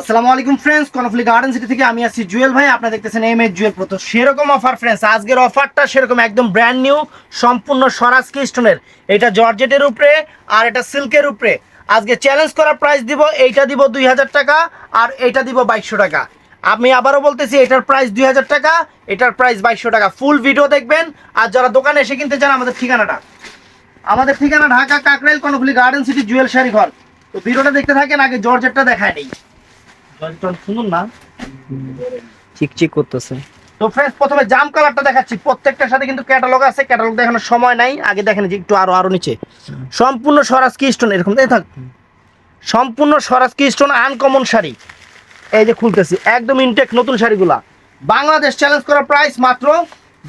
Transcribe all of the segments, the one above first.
আসসালামু আলাইকুম friends কনফলি garden city থেকে আমি আছি জুয়েল ভাই। আপনারা দেখতেছেন এম এর জুয়েল প্রো তো সেরকম অফার ফ্রেন্ডস আজকের অফারটা সেরকম একদম ব্র্যান্ড নিউ সম্পূর্ণ স্বরাজ স্টোনের এটা জর্জেটের উপরে আর এটা সিল্কের উপরে। আজকে চ্যালেঞ্জ করা প্রাইস দিব, এইটা দিব দুই হাজার টাকা আর এইটা দিব বাইশশো টাকা। আমি আবারও বলতেছি, এটার প্রাইস দুই হাজার টাকা, এটার প্রাইস বাইশশো টাকা। ফুল ভিডিও দেখবেন। আর যারা দোকানে এসে কিনতে চান, আমাদের ঠিকানাটা। আমাদের ঠিকানা ঢাকা কাকরাইল কনফলি গার্ডেন সিটি জুয়েল শাড়ি ঘর তো ভিডিওটা দেখতে থাকেন, আগে জর্জেটটা দেখায় নেই। জর্জেটটা শুনুন না। চিকচিক করতেছে। তো ফ্রেন্ডস প্রথমে জাম কালারটা দেখাচ্ছি। প্রত্যেকটার সাথে কিন্তু ক্যাটালগ আছে ক্যাটালগ দেখানোর সময় নাই। আগে দেখেন যে একটু আরও আরও নিচে। সম্পূর্ণ স্বরাজ কি স্টোন এরকম থাক। সম্পূর্ণ স্বরাজ কি স্টোন আনকমন শাড়ি। এই যে খুলতেছি একদম ইনটেক নতুন শাড়িগুলা। বাংলাদেশ চ্যালেঞ্জ করা প্রাইস মাত্র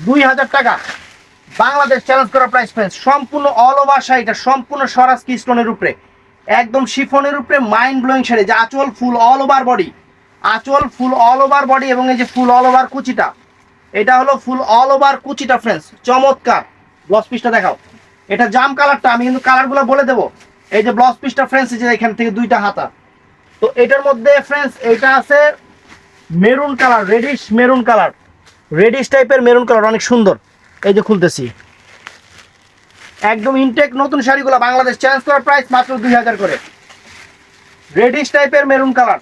দুই হাজার টাকা। বাংলাদেশ চ্যালেঞ্জ করা প্রাইস ফ্রেন্ডস সম্পূর্ণ অল ওভার শাড়িটা সম্পূর্ণ স্বরাজ কি স্টোনের উপরে। একদম শিফনের উপরে মাইন্ড ব্লোয়িং শাড়ি, যে আঁচল ফুল অল ওভার বডি আঁচল ফুল অল ওভার বডি এবং এই যে ফুল অল ওভার কুচিটা, এটা হলো ফুল অল ওভার কুচিটা ফ্রেন্ডস চমৎকার। ব্লাউজ পিসটা দেখাও। এটা জাম কালারটা আমি কিন্তু কালারগুলো বলে দেবো। এই যে ব্লাউজ পিসটা ফ্রেন্ডস এই যে এখান থেকে দুইটা হাতা। তো এটার মধ্যে ফ্রেন্ডস এটা আছে maroon colour reddish maroon colour reddish টাইপের মেরুন কালার অনেক সুন্দর। এই যে খুলতেছি। একদম ইনটেক নতুন শাড়িগুলো বাংলাদেশ করার প্রাইস মাত্র দুই হাজার করে। রেডিশ টাইপের মেরুন কালার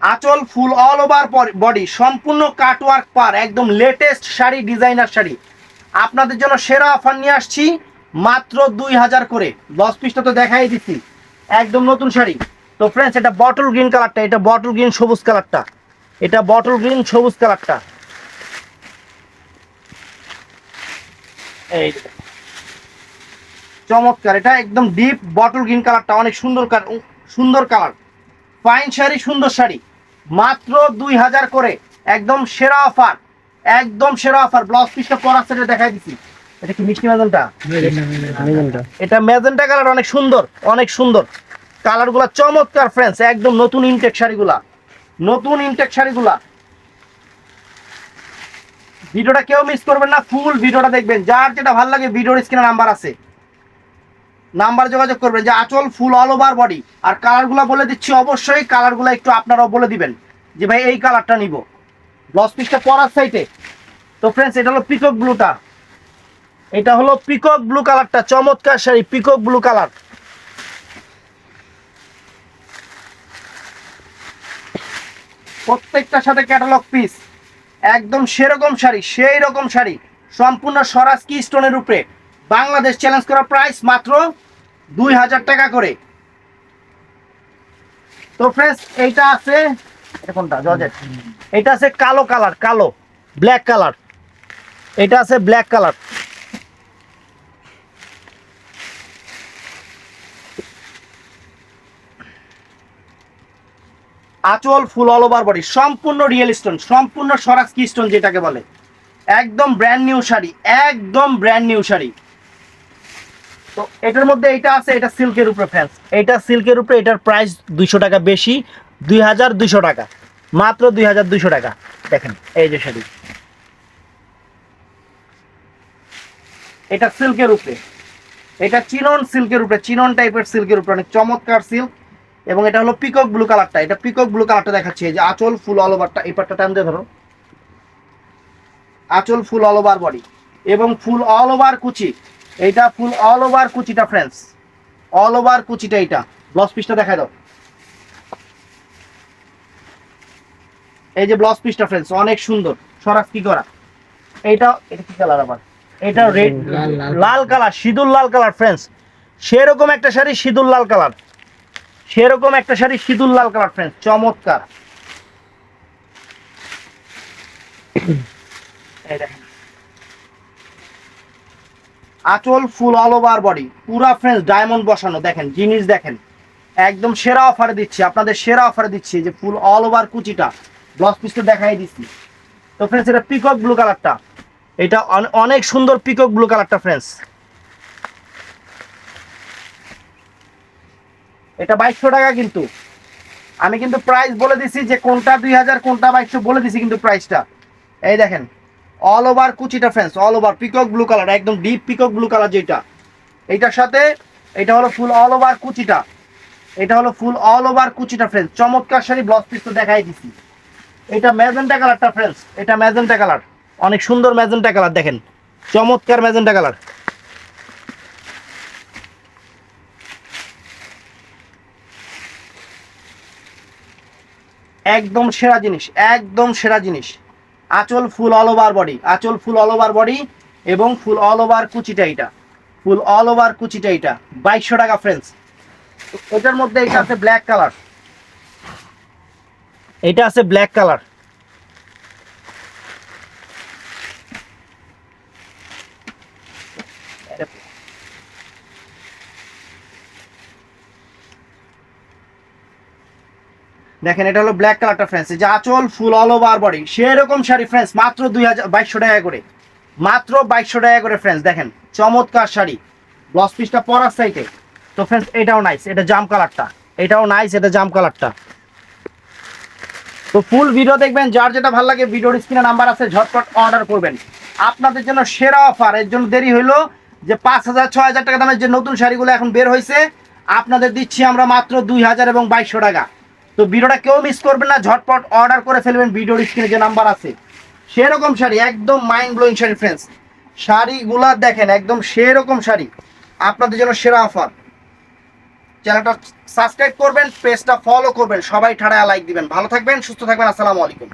আঁচল ফুল অল ওভার বডি সম্পূর্ণ কাটওয়ার্ক পার, একদম লেটেস্ট শাড়ি ডিজাইনার শাড়ি। আপনাদের জন্য সেরা অফার নিয়ে আসছি, মাত্র দুই হাজার করে। দশ পিসটা তো দেখাই দিচ্ছি। একদম নতুন শাড়ি। তো ফ্রেন্ডস এটা বটল গ্রিন কালারটা এটা বটল গ্রিন সবুজ কালারটা এটা বটল গ্রিন সবুজ কালারটা এই চমৎকার এটা একদম ডিপ বটল গ্রিন কালারটা অনেক সুন্দর সুন্দর কালার ফাইন শাড়ি সুন্দর শাড়ি। মাত্র দুই হাজার করে একদম সেরা অফার একদম সেরা অফার ব্লাউজ পিসটা পরা সেটা দেখাই দিছি। এটা কি মিষ্টি ম্যাজেন্টা এটা ম্যাজেন্টা কালার অনেক সুন্দর অনেক সুন্দর। কালারগুলা চমৎকার ফ্রেন্ডস একদম নতুন ইনটেক শাড়িগুলা। নতুন ইনটেক শাড়িগুলা। ভিডিওটা কেউ মিস করবেন না ফুল ভিডিওটা দেখবেন। যার যেটা ভালো লাগে, ভিডিওর স্ক্রিনে নাম্বার আছে। নাম্বার যোগাযোগ করবেন, যে আচল ফুল অল ওভার বডি আর কালারগুলো বলে দিচ্ছি, অবশ্যই কালারগুলো একটু আপনারাও বলে দিবেন, যে ভাই এই কালারটা নিব। ব্লাউজ পিসটা পরার সাইডে তো ফ্রেন্ডস এটা হলো পিকক ব্লুটা এটা হলো পিকক ব্লু কালারটা চমৎকার শাড়ি পিকক ব্লু কালার প্রত্যেকটার সাথে ক্যাটালগ পিস একদম সেরকম শাড়ি, সেই রকম শাড়ি। সম্পূর্ণ স্বরাজ কি স্টোনের উপরে। বাংলাদেশ চ্যালেঞ্জ করা প্রাইস মাত্র দুই হাজার টাকা করে। তো ফ্রেন্ডস এইটা আছে এখনটা এটা আছে কালো কালার কালো ব্ল্যাক কালার এটা আছে ব্ল্যাক কালার আঁচল ফুল অল ওভার বডি সম্পূর্ণ রিয়েল স্টোন সম্পূর্ণ স্বরাজ কি স্টোন যেটাকে বলে। একদম ব্র্যান্ড নিউ শাড়ি, একদম ব্র্যান্ড নিউ শাড়ি। তো এটার মধ্যে এটা আছে, এটা সিল্কের উপরে ফ্যান্স এটা সিল্কের উপরে, এটার প্রাইস দুইশো টাকা বেশি, দুই হাজার দুইশো টাকা। মাত্র দুই হাজার দুইশো টাকা। দেখেন, এই যে শাড়ি। এটা সিল্কের উপরে। এটা চিনন সিল্কের উপরে, চিনন টাইপের সিল্কের উপরে, অনেক চমৎকার সিল্ক এবং এটা হলো পিকক ব্লু কালারটা এটা পিকক ব্লু কালারটা দেখাচ্ছি। এই যে আঁচল ফুল অল ওভারটা এই পাটটা টান দিয়ে ধরো। আঁচল ফুল অল ওভার বডি এবং ফুল অল ওভার কুচি। এইটা ফুল অল ওভার কুচিটা ফ্রেন্ডস অল ওভার কুচিটা এইটা। ব্লাউজ পিসটা দেখাই দাও। এই যে ব্লাউজ পিসটা ফ্রেন্ডস অনেক সুন্দর। সরাস কি করা? এইটা এটা কি কালার আবার? এটা রেড। লাল কালার সিঁদুর লাল কালার ফ্রেন্ডস সেরকম একটা শাড়ি সিঁদুর লাল কালার সেরকম একটা শাড়ি সিঁদুর লাল কালার ফ্রেন্ডস চমৎকার। এই আঁচল ফুল অল ওভার বডি পুরা ফ্রেন্ডস ডায়মন্ড বসানো, দেখেন, জিনিস দেখেন। একদম সেরা অফারে দিচ্ছি, আপনাদের সেরা অফারে দিচ্ছি যে ফুল অল ওভার কুচিটা ব্লাউজ পিসটা দেখাই দিচ্ছি। তো ফ্রেন্ডস এটা পিকক ব্লু কালারটা এটা অনেক সুন্দর পিকক ব্লু কালারটা ফ্রেন্ডস এটা বাইশশো টাকা কিন্তু। আমি কিন্তু প্রাইস বলে দিছি যে কোনটা দুই হাজার, কোনটা বাইশশো বলে দিছি কিন্তু প্রাইসটা এই দেখেন অল ওভার কুচিটা friends all over peacock blue colour একদম ডিপ পিকক ব্লু কালার যেটা। এইটার সাথে, এটা হলো ফুল অল ওভার কুচিটা। এটা হলো ফুল অল ওভার কুচিটা ফ্রেন্স চমৎকার শাড়ি ব্লাউজ পিস তো দেখাই দিছি। এটা ম্যাজেন্টা কালারটা ফ্রেন্ডস এটা ম্যাজেন্টা কালার অনেক সুন্দর ম্যাজেন্টা কালার দেখেন, চমৎকার ম্যাজেন্টা কালার একদম সেরা জিনিস, একদম সেরা জিনিস। আঁচল ফুল অল ওভার বডি আঁচল ফুল অল ওভার বডি এবং ফুল অল ওভার কুচিটা এটা ফুল অল ওভার কুচিটা এটা বাইশশো টাকা ফ্রেন্ডস এটার মধ্যে এটা আছে ব্ল্যাক কালার এটা আছে ব্ল্যাক কালার দেখেন, এটা হলো ব্ল্যাক কালারটা ফ্রেন্ডস যে আঁচল, ফুল অল ওভার বডি সেরকম শাড়ি ফ্রেন্ডস মাত্র দুই হাজার বাইশশো টাকা করে। মাত্র বাইশশো টাকা করে ফ্রেন্ডস দেখেন, চমৎকার শাড়ি। ব্লাউজ পিসটা পরার সাইডে তো ফ্রেন্ডস এটাও নাইস এটা জাম কালারটা এটাও নাইস এটা জাম কালারটা তো ফুল ভিডিও দেখবেন, যার যেটা ভালো লাগে, ভিডিওর স্ক্রিনে নাম্বার আছে, ঝটপট অর্ডার করবেন। আপনাদের জন্য সেরা অফার এর জন্য দেরি হইল যে পাঁচ হাজার, ছয় হাজার টাকা দামের যে নতুন শাড়িগুলো এখন বের হয়েছে আপনাদের দিচ্ছি আমরা মাত্র দুই হাজার এবং বাইশশো টাকা। তো ভিডিওটা কেউ মিস করবেন না, ঝটপট অর্ডার করে ফেলবেন ভিডিওর স্ক্রিনে যে নাম্বার আছে। সেরকম শাড়ি, একদম মাইন্ড ব্লোয়িং শাড়ি ফ্রেন্ডস শাড়িগুলা দেখেন, একদম সেরকম শাড়ি। আপনাদের জন্য সেরা অফার চ্যানেলটা সাবস্ক্রাইব করবেন পেজটা ফলো করবেন, সবাই ঠাড়া লাইক দিবেন। ভালো থাকবেন, সুস্থ থাকবেন, আসসালামু আলাইকুম।